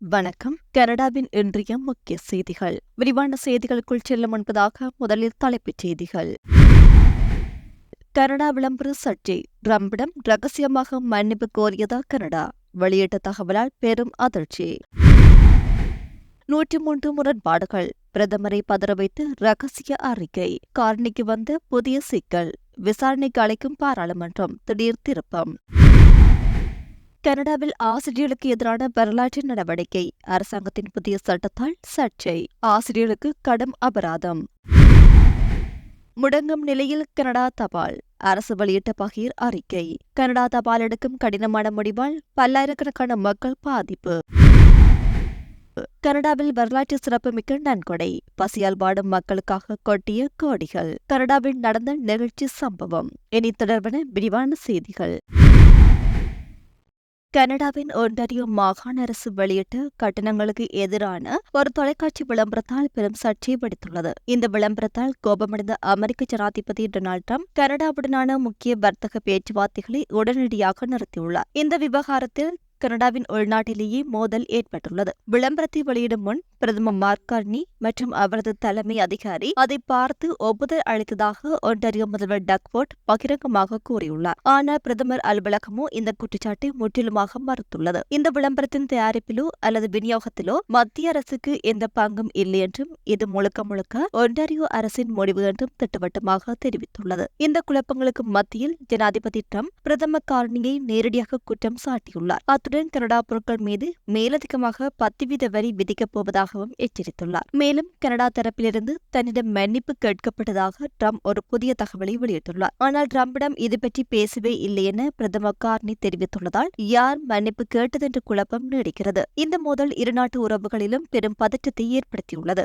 வணக்கம். கனடாவின் இன்றைய முக்கிய செய்திகள். விரிவான செய்திகளுக்குள் செல்ல முன்பதாக முதலில் தலைப்புச் செய்திகள். கனடா விளம்பர சர்ச்சை. ட்ரம்பிடம் ரகசியமாக மன்னிப்பு கோரியதா கனடா? வெளியிட்ட தகவலால் பெரும் அதிர்ச்சி. நூற்றி மூன்று முரண்பாடுகள். பிரதமரை பதற வைத்து ரகசிய அறிக்கை. காரணிக்கு வந்த புதிய சிக்கல். விசாரணைக்கு அழைக்கும் பாராளுமன்றம் திடீர் திருப்பம். கனடாவில் ஆசிரியர்களுக்கு எதிரான வரலாற்று நடவடிக்கை. அரசாங்கத்தின் புதிய சட்டத்தால் சர்ச்சை. ஆசிரியர்களுக்கு கடும் அபராதம். முடங்கும் நிலையில் கனடா தபால். அரசு வெளியிட்ட பகிர் அறிக்கை. கனடா தபால் எடுக்கும் கடினமான முடிவால் பல்லாயிரக்கணக்கான மக்கள் பாதிப்பு. கனடாவில் வரலாற்று சிறப்புமிக்க நன்கொடை. பசியால் வாடும் மக்களுக்காக கொட்டிய கோடிகள். கனடாவில் நடந்த நிகழ்ச்சி சம்பவம். இனி தொடர்பான விரிவான செய்திகள். கனடாவின் ஒன்டாரியோ மாகாண அரசு வெளியிட்ட கட்டணங்களுக்கு எதிரான ஒரு தொலைக்காட்சி விளம்பரத்தால் பெரும் சர்ச்சை வெடித்துள்ளது. இந்த விளம்பரத்தால் கோபமடைந்த அமெரிக்க ஜனாதிபதி டொனால்ட் ட்ரம்ப் கனடாவுடனான முக்கிய வர்த்தக பேச்சுவார்த்தைகளை உடனடியாக நிறுத்தியுள்ளார். இந்த விவகாரத்தில் கனடாவின் உள்நாட்டிலேயே மோதல் ஏற்பட்டுள்ளது. விளம்பரத்தை வெளியிடும் முன் பிரதமர் மார்கார்னி மற்றும் அவரது தலைமை அதிகாரி அதை பார்த்து ஒப்புதல் அளித்ததாக ஒன்டாரியோ முதல்வர் டக்வோர்ட் பகிரங்கமாக கூறியுள்ளார். ஆனால் பிரதமர் அலுவலகமோ இந்த குற்றச்சாட்டை முற்றிலுமாக மறுத்துள்ளது. இந்த விளம்பரத்தின் தயாரிப்பிலோ அல்லது விநியோகத்திலோ மத்திய அரசுக்கு எந்த பங்கும் இல்லை என்றும் இது முழுக்க முழுக்க ஒன்டாரியோ அரசின் முடிவு என்றும் திட்டவட்டமாக தெரிவித்துள்ளது. இந்த குழப்பங்களுக்கு மத்தியில் ஜனாதிபதி ட்ரம்ப் பிரதமர் காரணியை நேரடியாக குற்றம் சாட்டியுள்ளார். அத்துடன் கனடா பொருட்கள் மீது மேலதிகமாக பத்து வீத வரி விதிக்கப் போவதாக இருப்பதாகவும் எச்சரித்துள்ளார். மேலும் கனடா தரப்பிலிருந்து தன்னிடம் மன்னிப்பு கேட்கப்பட்டதாக ட்ரம்ப் ஒரு புதிய தகவலை வெளியிட்டுள்ளார். ஆனால் ட்ரம்பிடம் இது பற்றி பேசவே இல்லை என பிரதமர் கார்னி தெரிவித்துள்ளதால் யார் மன்னிப்பு கேட்டதென்ற குழப்பம் நீடிக்கிறது. இந்த மோதல் இருநாட்டு உறவுகளிலும் பெரும் பதற்றத்தை ஏற்படுத்தியுள்ளது.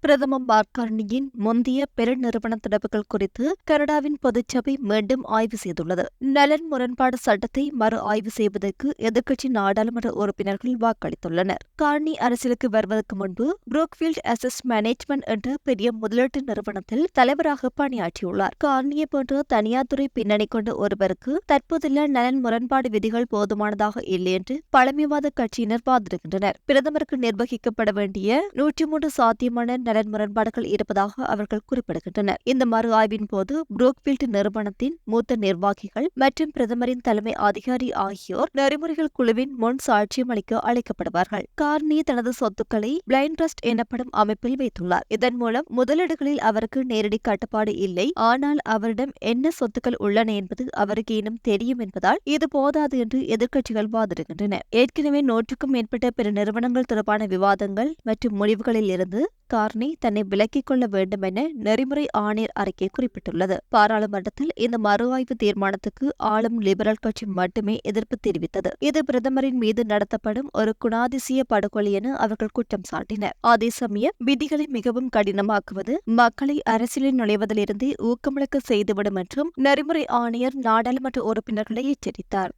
பிரதம மார்கார்னியின் முந்தைய பெருநிறுவன தொடர்புகள் குறித்து கனடாவின் பொதுச்சபை மீண்டும் ஆய்வு செய்துள்ளது. நலன் முரண்பாடு சட்டத்தை மறு ஆய்வு செய்வதற்கு எதிர்க்கட்சி நாடாளுமன்ற உறுப்பினர்கள் வாக்களித்துள்ளனர். கார்னி அரசியலுக்கு வருவதற்கு முன்பு புரோக்ஃபீல்ட் அசஸ் மேனேஜ்மெண்ட் என்ற பெரிய முதலீட்டு நிறுவனத்தில் தலைவராக பணியாற்றியுள்ளார். கார்னியை போன்ற தனியார் துறை பின்னணி கொண்ட ஒருவருக்கு தற்போதுள்ள நலன் முரண்பாடு விதிகள் போதுமானதாக இல்லை என்று பழமைவாத கட்சியினர் வாதிடுகின்றனர். பிரதமருக்கு நிர்வகிக்கப்பட வேண்டிய நூற்றி மூன்று சாத்தியமான நலன் முரண்பாடுகள் இருப்பதாக அவர்கள் குறிப்பிடுகின்றனர். இந்த மறு ஆய்வின் போது புரோக்ஃபீல்ட் நிறுவனத்தின் மூத்த நிர்வாகிகள் மற்றும் பிரதமரின் தலைமை அதிகாரி ஆகியோர் நெறிமுறைகள் குழுவின் முன் சாட்சியம் அளிக்க அழைக்கப்படுவார்கள். கார்னி தனது சொத்துக்களை பிளைண்ட் ட்ரஸ்ட் எனப்படும் அமைப்பில் வைத்துள்ளார். இதன் மூலம் முதலீடுகளில் அவருக்கு நேரடி கட்டுப்பாடு இல்லை. ஆனால் அவரிடம் என்ன சொத்துக்கள் உள்ளன என்பது அவருக்கு இன்னும் தெரியும் என்பதால் இது போதாது என்று எதிர்க்கட்சிகள் வாதிடுகின்றன. ஏற்கனவே நூற்றுக்கும் மேற்பட்ட பிற நிறுவனங்கள் தொடர்பான விவாதங்கள் மற்றும் முடிவுகளில் இருந்து கார்னி தன்னை விலக்கிக் கொள்ள வேண்டும் என நெறிமுறை ஆணையர் அறிக்கை குறிப்பிட்டுள்ளது. பாராளுமன்றத்தில் இந்த மறு ஆய்வு தீர்மானத்துக்கு ஆளும் லிபரல் கட்சி மட்டுமே எதிர்ப்பு தெரிவித்தது. இது பிரதமரின் மீது நடத்தப்படும் ஒரு குணாதிசய படுகொலை என அவர்கள் குற்றம் சாட்டினர். அதே சமயம் விதிகளை மிகவும் கடினமாக்குவது மக்களை அரசியலில் நுழைவதிலிருந்து ஊக்கமிழக்க செய்துவிடும் என்றும் நெறிமுறை ஆணையர் நாடாளுமன்ற உறுப்பினர்களை எச்சரித்தார்.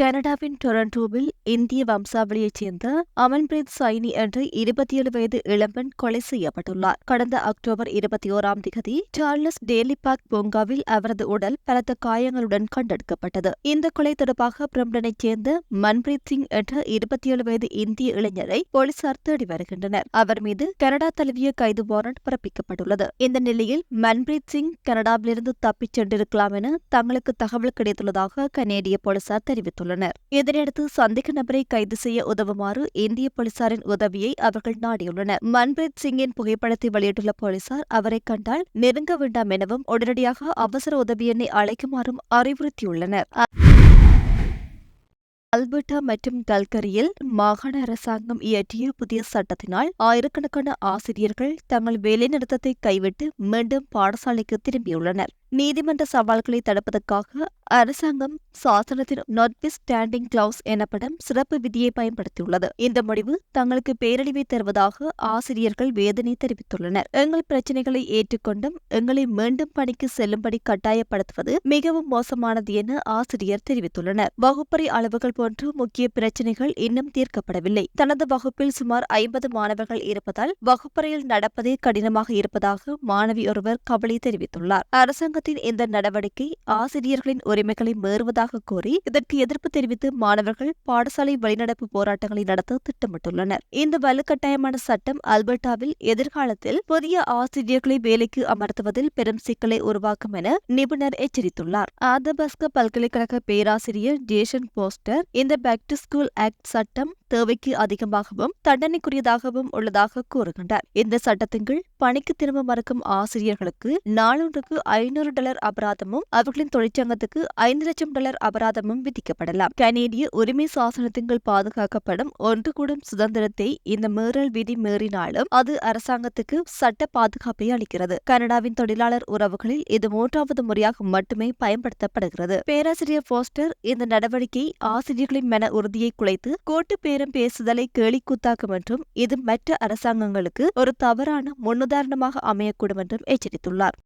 கனடாவின் டொரண்டோவில் இந்திய வம்சாவளியைச் சேர்ந்த அமன்பிரீத் சைனி என்ற இருபத்தி ஏழு வயது இளம்பெண் கொலை செய்யப்பட்டுள்ளார். கடந்த அக்டோபர் இருபத்தி ஓராம் திகதி சார்லஸ் டேலி பார்க் பூங்காவில் அவரது உடல் பலத்த காயங்களுடன் கண்டெடுக்கப்பட்டது. இந்த கொலை தொடர்பாக பிரம்டனைச் சேர்ந்த மன்பிரீத் சிங் என்ற இருபத்தி ஏழு வயது இந்திய இளைஞரை போலீசார் தேடி வருகின்றனர். அவர் மீது கனடா தழுவிய கைது வாரண்ட் பிறப்பிக்கப்பட்டுள்ளது. இந்த நிலையில் மன்பிரீத் சிங் கனடாவிலிருந்து தப்பிச் சென்றிருக்கலாம் என தங்களுக்கு தகவல் கிடைத்துள்ளதாக கனேடிய போலீசார் தெரிவித்துள்ளனர். தெரிவித்துள்ளனர் இதனையடுத்து சந்தேக நபரை கைது செய்ய உதவுமாறு இந்திய போலீசாரின் உதவியை அவர்கள் நாடியுள்ளனர். மன்பிரீத் சிங்கின் புகைப்படத்தை வெளியிட்டுள்ள போலீசார் அவரை கண்டால் நெருங்க வேண்டாம் எனவும் உடனடியாக அவசர உதவி எண்ணை அழைக்குமாறும் அறிவுறுத்தியுள்ளனர். அல்பர்டா மற்றும் கல்கரியில் மாகாண அரசாங்கம் இயற்றிய புதிய சட்டத்தினால் ஆயிரக்கணக்கான ஆசிரியர்கள் தங்கள் வேலைநிறுத்தத்தை கைவிட்டு மீண்டும் பாடசாலைக்கு திரும்பியுள்ளனர். நீதிமன்ற சவால்களை தடுப்பதற்காக அரசாங்கம் சாசனத்தின் நாட் ஸ்டாண்டிங் கிளவுஸ் எனப்படும் சிறப்பு விதியை பயன்படுத்தியுள்ளது. இந்த முடிவு தங்களுக்கு பேரழிவை தருவதாக ஆசிரியர்கள் வேதனை தெரிவித்துள்ளனர். எங்கள் பிரச்சினைகளை ஏற்றுக்கொண்டும் எங்களை மீண்டும் பணிக்கு செல்லும்படி கட்டாயப்படுத்துவது மிகவும் மோசமானது என ஆசிரியர் தெரிவித்துள்ளனர். வகுப்பறை அளவுகள் போன்ற முக்கிய பிரச்சனைகள் இன்னும் தீர்க்கப்படவில்லை. தனது வகுப்பில் சுமார் ஐம்பது மாணவர்கள் இருப்பதால் வகுப்பறையில் நடப்பதே கடினமாக இருப்பதாக மாணவி ஒருவர் கவலை தெரிவித்துள்ளார். அரசாங்க நிறுவனத்தின் இந்த நடவடிக்கை ஆசிரியர்களின் உரிமைகளை மீறுவதாக கூறி இதற்கு எதிர்ப்பு தெரிவித்து மாணவர்கள் பாடசாலை வழிநடப்பு போராட்டங்களை நடத்த திட்டமிட்டுள்ளனர். இந்த வலுக்கட்டாயமான சட்டம் அல்பர்டாவில் எதிர்காலத்தில் புதிய ஆசிரியர்களை வேலைக்கு அமர்த்துவதில் பெரும் சிக்கலை உருவாக்கும் என நிபுணர் எச்சரித்துள்ளார். ஆதபஸ்க பல்கலைக்கழக பேராசிரியர் ஜேசன் போஸ்டர் இந்த பேக் டு ஸ்கூல் ஆக்ட் சட்டம் தேவைக்கு அதிகமாகவும் தண்டனைக்குரியதாகவும் உள்ளதாக கூறுகின்றார். இந்த சட்டத்தின் கீழ் பணிக்கு திரும்ப மறுக்கும் ஆசிரியர்களுக்கு நாளொன்றுக்கு ஐநூறு டாலர் அபராதமும் அவர்களின் தொழிற்சங்கத்துக்கு ஐந்து லட்சம் டாலர் அபராதமும் விதிக்கப்படலாம். கனேடிய உரிமை சாசனத்தின் கீழ் பாதுகாக்கப்படும் ஒன்று கூடும் சுதந்திரத்தை இந்த மீறல் விதி மீறினாலும் அது அரசாங்கத்துக்கு சட்ட பாதுகாப்பை அளிக்கிறது. கனடாவின் தொழிலாளர் உறவுகளில் இது மூன்றாவது முறையாக மட்டுமே பயன்படுத்தப்படுகிறது. பேராசிரியர் போஸ்டர் இந்த நடவடிக்கை ஆசிரியர்களின் மன உறுதியை குலைத்து கோட்டு நேரம் பேசுதலை கேலிக்கூத்தாக்கும் என்றும் இது மற்ற அரசாங்கங்களுக்கு ஒரு தவறான முன்னுதாரணமாக அமையக்கூடும் என்றும் எச்சரித்துள்ளார்.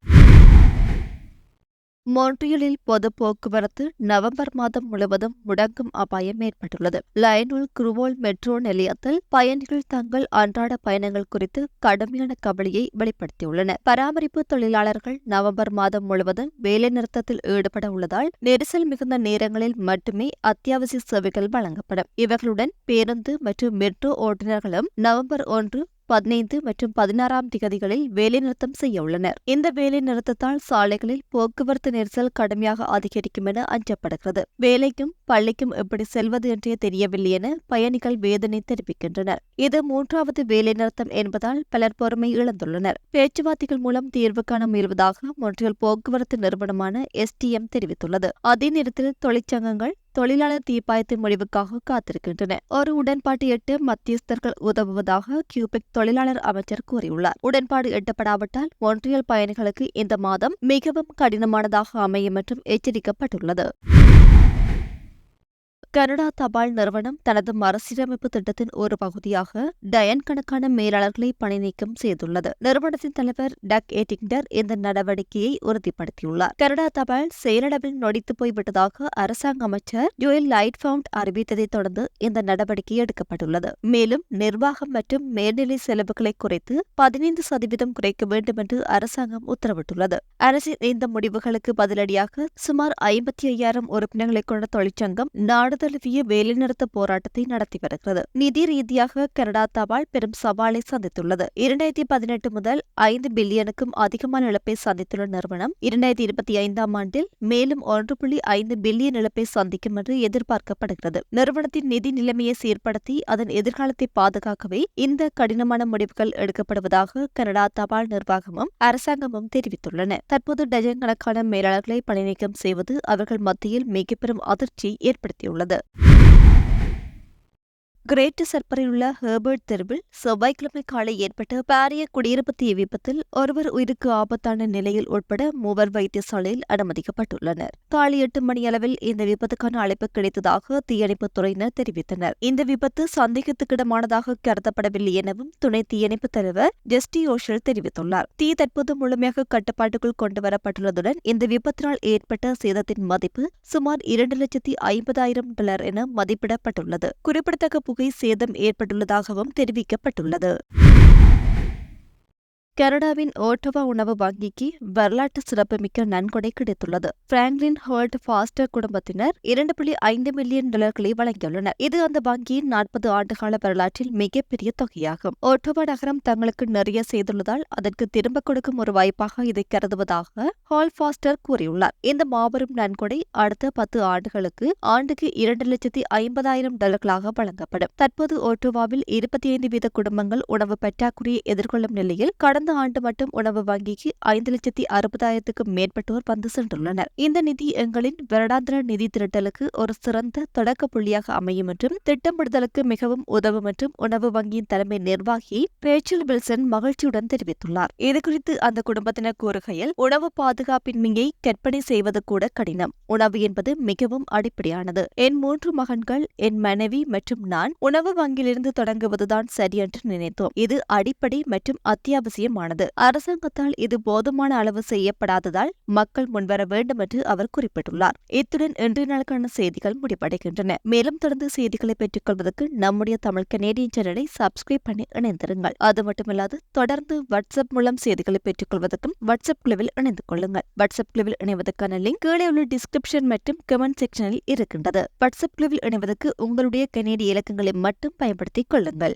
மொன்றியலில் பொது போக்குவரத்து நவம்பர் மாதம் முழுவதும் முடங்கும் அபாயம் ஏற்பட்டுள்ளது. லயனுல் குருவோல் மெட்ரோ நிலையத்தில் பயணிகள் தங்கள் அன்றாட பயணங்கள் குறித்து கடுமையான கவலையை வெளிப்படுத்தியுள்ளனர். பராமரிப்பு தொழிலாளர்கள் நவம்பர் மாதம் முழுவதும் வேலைநிறுத்தத்தில் ஈடுபட உள்ளதால் நெரிசல் மிகுந்த நேரங்களில் மட்டுமே அத்தியாவசிய சேவைகள் வழங்கப்படும். இவர்களுடன் பேருந்து மற்றும் மெட்ரோ ஓட்டுநர்களும் நவம்பர் ஒன்று பதினைந்து மற்றும் பதினாறாம் திகதிகளில் வேலைநிறுத்தம் செய்ய உள்ளனர். இந்த வேலைநிறுத்தத்தால் சாலைகளில் போக்குவரத்து நெரிசல் கடுமையாக அதிகரிக்கும் என அஞ்சப்படுகிறது. வேலைக்கும் பள்ளிக்கும் எப்படி செல்வது என்றே தெரியவில்லை என பயணிகள் வேதனை தெரிவிக்கின்றனர். இது மூன்றாவது வேலைநிறுத்தம் என்பதால் பலர் பொறுமை இழந்துள்ளனர். பேச்சுவார்த்தைகள் மூலம் தீர்வு காண முயல்வதாக மொன்றியல் போக்குவரத்து நிறுவனமான எஸ்டிஎம் தெரிவித்துள்ளது. அதே நேரத்தில் தொழிற்சங்கங்கள் தொழிலாளர் தீர்ப்பாயத்தின் முடிவுக்காக காத்திருக்கின்றன. ஒரு உடன்பாட்டு எட்டு மத்தியஸ்தர்கள் உதவுவதாக கியூபெக் தொழிலாளர் அமைச்சர் கூறியுள்ளார். உடன்பாடு எட்டப்படாவிட்டால் ஒன்றியல் பயணிகளுக்கு இந்த மாதம் மிகவும் கடினமானதாக அமையும் என்றும் எச்சரிக்கப்பட்டுள்ளது. கனடா தபால் நிறுவனம் தனது மறுசீரமைப்பு திட்டத்தின் ஒரு பகுதியாக டயன் கணக்கான மேலாளர்களை பணி நீக்கம் செய்துள்ளது. நிறுவனத்தின் தலைவர் டக் ஏட்டிங்டர் இந்த நடவடிக்கையை உறுதிப்படுத்தியுள்ளார். கனடா தபால் செயலளவில் நொடித்து போய்விட்டதாக அரசாங்க அமைச்சர் ஜோயல் லைட் ஃபவுண்ட் அறிவித்ததைத் தொடர்ந்து இந்த நடவடிக்கை எடுக்கப்பட்டுள்ளது. மேலும் நிர்வாகம் மற்றும் மேல்நிலை செலவுகளை குறைத்து பதினைந்து சதவீதம் குறைக்க வேண்டும் என்று அரசாங்கம் உத்தரவிட்டுள்ளது. அரசின் இந்த முடிவுகளுக்கு பதிலடியாக சுமார் ஐம்பத்தி ஐயாயிரம் உறுப்பினர்களை கொண்ட தொழிற்சங்கம் நாடு தழுவிய வேலைநிறுத்த போராட்டத்தை நடத்தி வருகிறது. நிதி ரீதியாக கனடா தபால் பெரும் சவாலை சந்தித்துள்ளது. இரண்டாயிரத்தி பதினெட்டு முதல் ஐந்து பில்லியனுக்கும் அதிகமான இழப்பை சந்தித்துள்ள நிறுவனம் இரண்டாயிரத்தி இருபத்தி ஐந்தாம் ஆண்டில் மேலும் ஒன்று புள்ளி ஐந்து பில்லியன் இழப்பை சந்திக்கும் என்று எதிர்பார்க்கப்படுகிறது. நிறுவனத்தின் நிதி நிலைமையை சீர்படுத்தி அதன் எதிர்காலத்தை பாதுகாக்கவே இந்த கடினமான முடிவுகள் எடுக்கப்படுவதாக கனடா தபால் நிர்வாகமும் அரசாங்கமும் தெரிவித்துள்ளன. தற்போது டஜன் கணக்கான மேலாளர்களை பணிநீக்கம் செய்வது அவர்கள் மத்தியில் மிக பெரும் அதிர்ச்சியை ஏற்படுத்தியுள்ளது. 的。கிரேட் சர்ப்பரில் உள்ள ஹெர்பர்ட் தெருவில் செவ்வாய்க்கிழமை காலை ஏற்பட்ட பாரிய குடியிருப்பு தீ விபத்தில் ஒருவர் உயிருக்கு ஆபத்தான நிலையில் உட்பட மூவர் வைத்தியசாலையில் அனுமதிக்கப்பட்டுள்ளனர். காலை எட்டு மணி அளவில் இந்த விபத்துக்கான அழைப்பு கிடைத்ததாக தீயணைப்புத் துறையினர் தெரிவித்தனர். இந்த விபத்து சந்தேகத்துக்கிடமானதாக கருதப்படவில்லை எனவும் துணை தீயணைப்பு தலைவர் ஜெஸ்டி ஓஷல் தெரிவித்துள்ளார். தீ தற்போது முழுமையாக கட்டுப்பாட்டுக்குள் கொண்டுவரப்பட்டுள்ளதுடன் இந்த விபத்தினால் ஏற்பட்ட சேதத்தின் மதிப்பு சுமார் இரண்டு லட்சத்தி ஐம்பதாயிரம் டாலர் என மதிப்பிடப்பட்டுள்ளது. குறிப்பிடத்தக்க சேதம் ஏற்பட்டுள்ளதாகவும் தெரிவிக்கப்பட்டுள்ளது. கனடாவின் ஓட்டவா உணவு வங்கிக்கு வரலாற்று சிறப்புமிக்க நன்கொடை கிடைத்துள்ளது. பிராங்க்லின் ஹோல்ட் ஃபாஸ்டர் குடும்பத்தினர் இரண்டு புள்ளி ஐந்து மில்லியன் டாலர்களை வழங்கியுள்ளனர். இது அந்த வங்கியின் நாற்பது ஆண்டுகால வரலாற்றில் மிகப்பெரிய தொகையாகும். ஓட்டோவா நகரம் தங்களுக்கு நிறைய செய்துள்ளதால் அதற்கு திரும்ப கொடுக்கும் ஒரு வாய்ப்பாக இதை கருதுவதாக ஹால் ஃபாஸ்டர் கூறியுள்ளார். இந்த மாபெரும் நன்கொடை அடுத்த பத்து ஆண்டுகளுக்கு ஆண்டுக்கு இரண்டு லட்சத்தி ஐம்பதாயிரம் டாலர்களாக வழங்கப்படும். தற்போது ஓட்டோவாவில் இருபத்தி ஐந்து வீத குடும்பங்கள் உணவு பற்றாக்குறையை எதிர்கொள்ளும் நிலையில் கடந்த ஆண்டு மட்டும் உணவு வங்கிக்கு ஐந்து லட்சத்தி அறுபதாயிரத்துக்கும் மேற்பட்டோர் வந்து சென்றுள்ளனர். இந்த நிதி எங்களின் வருடாந்திர நிதி திரட்டலுக்கு ஒரு சிறந்த தொடக்க புள்ளியாக அமையும் என்றும் திட்டமிடுதலுக்கு மிகவும் உதவும் என்றும் உணவு வங்கியின் தலைமை நிர்வாகி பேச்சல் வில்சன் மகிழ்ச்சியுடன் தெரிவித்துள்ளார். இதுகுறித்து அந்த குடும்பத்தினர் கூறுகையில் உணவு பாதுகாப்பின்மையை கற்பனை செய்வது கூட கடினம். உணவு என்பது மிகவும் அடிப்படையானது. என் மூன்று மகன்கள் என் மனைவி மற்றும் நான் உணவு வங்கியிலிருந்து தொடங்குவதுதான் சரி என்று நினைத்தோம். இது அடிப்படை மற்றும் அத்தியாவசியம் முக்கியமானது. அரசாங்கத்தால் இது போதுமான அளவு செய்யப்படாததால் மக்கள் முன்வர வேண்டும் என்று அவர் குறிப்பிட்டுள்ளார். இத்துடன் இன்றைய நாளுக்கான செய்திகள் முடிவடைகின்றன. மேலும் தொடர்ந்து செய்திகளை பெற்றுக் கொள்வதற்கு நம்முடைய தமிழ் கனேடியன் சேனலை சப்ஸ்கிரைப் பண்ணி இணைந்திருங்கள். அது மட்டுமில்லாது தொடர்ந்து வாட்ஸ்அப் மூலம் செய்திகளை பெற்றுக் கொள்வதற்கும் வாட்ஸ்அப் குழுவில் இணைந்து கொள்ளுங்கள். வாட்ஸ்அப் குழுவில் இணைவதற்கான லிங்க் கீழே உள்ள டிஸ்கிரிப்ஷன் மற்றும் கமெண்ட் செக்ஷனில் இருக்கின்றது. வாட்ஸ்அப் குழுவில் இணைவதற்கு உங்களுடைய கனேடிய இலக்கங்களை மட்டும் பயன்படுத்திக் கொள்ளுங்கள்.